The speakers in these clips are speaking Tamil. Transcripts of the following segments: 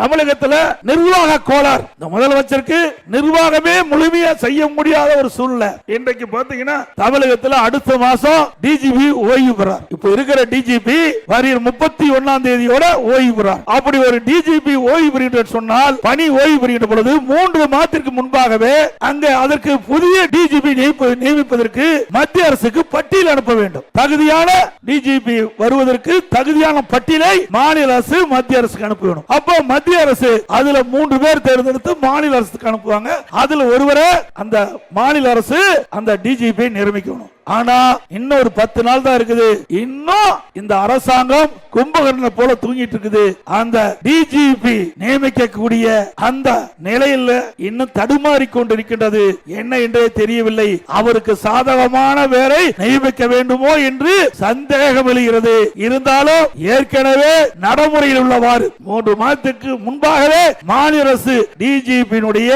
தமிழகத்துல நிர்வாக கோளாறு. இந்த முதலமைச்சருக்கு நிர்வாகமே முழுமையா செய்ய முடியாத ஒரு சூழ்நிலை. இன்றைக்கு பாத்தீங்கன்னா தமிழகத்துல அடுத்த மாசம் டிஜிபி ஓய்வு பெறார். இப்ப இருக்கிற டிஜிபி வருகிற முப்பத்தி ஒன்னாம் தேதியோட ஓய்வு பெறார். அப்படி ஒரு டிஜிபி ஓய்வு பெறுகின்ற சொன்னால் பணி ஓய்வு பெறுகின்ற பொழுது மூன்று மாதத்திற்கு முன்பாகவே அங்க அதற்கு புதிய டிஜிபி நியமிப்பதற்கு மத்திய அரசுக்கு பட்டியல் அனுப்ப வேண்டும். தகுதியான டிஜிபி வருவதற்கு தகுதியான பட்டியலை மாநில அரசு மத்திய அரசுக்கு அனுப்ப வேண்டும். அப்போ மத்திய அரசு அதுல மூன்று பேர் தேர்ந்தெடுத்து மாநில அரசுக்கு அனுப்புவாங்க. அதுல ஒருவரை அந்த மாநில அரசு அந்த டிஜிபி நிரமிக்கணும் ஆனா இன்னும் ஒரு பத்து நாள் தான் இருக்குது. இன்னும் இந்த அரசாங்கம் கும்பகர்ண போல தூங்கிட்டு இருக்குது. அந்த டிஜிபி நியமிக்கக்கூடிய அந்த நிலையில இன்னும் தடுமாறி கொண்டிருக்கின்றது என்ன என்றே தெரியவில்லை. அவருக்கு சாதகமான வேலை நியமிக்க வேண்டுமோ என்று சந்தேகம் எழுகிறது. இருந்தாலும் ஏற்கனவே நடைமுறையில் உள்ளவாறு மூன்று மாதத்துக்கு முன்பாகவே மாநில அரசு டிஜிபியினுடைய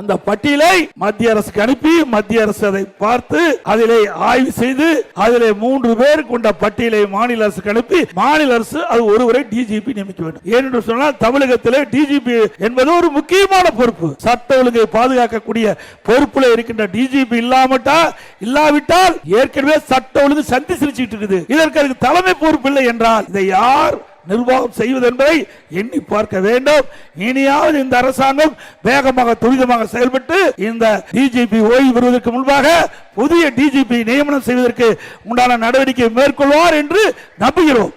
அந்த பட்டியலை மத்திய அரசுக்கு அனுப்பி மத்திய அரசு அதை பார்த்து அதிலே ஆய்வு செய்து அதில் மூன்று பேர் கொண்ட பட்டியலை மாநில அரசுக்கு அனுப்பி மாநில அரசு அது ஒருவரை டிஜிபி நியமிக்க வேண்டும். ஏனென்று சொன்னால் தமிழகத்திலே டிஜிபி என்பது ஒரு முக்கியமான பொறுப்பு. சட்ட ஒழுங்கை பாதுகாக்கக்கூடிய பொறுப்புல இருக்கின்ற டிஜிபி இல்லாமட்டா இல்லாவிட்டால் ஏற்கனவே சட்ட ஒழுங்கு சந்தி சிரிச்சுட்டு இருக்குது. இதற்கு அதுக்கு தலைமை பொறுப்பு இல்லை என்றால் இதை யார் நிர்வாகம் செய்வது என்பதை எண்ணி பார்க்க வேண்டும். இனியாவது இந்த அரசாங்கம் வேகமாக துரிதமாக செயல்பட்டு இந்த டிஜிபி ஓய்வு பெறுவதற்கு முன்பாக புதிய டிஜிபி நியமனம் செய்வதற்கு உண்டான நடவடிக்கை மேற்கொள்வார் என்று நம்புகிறோம்.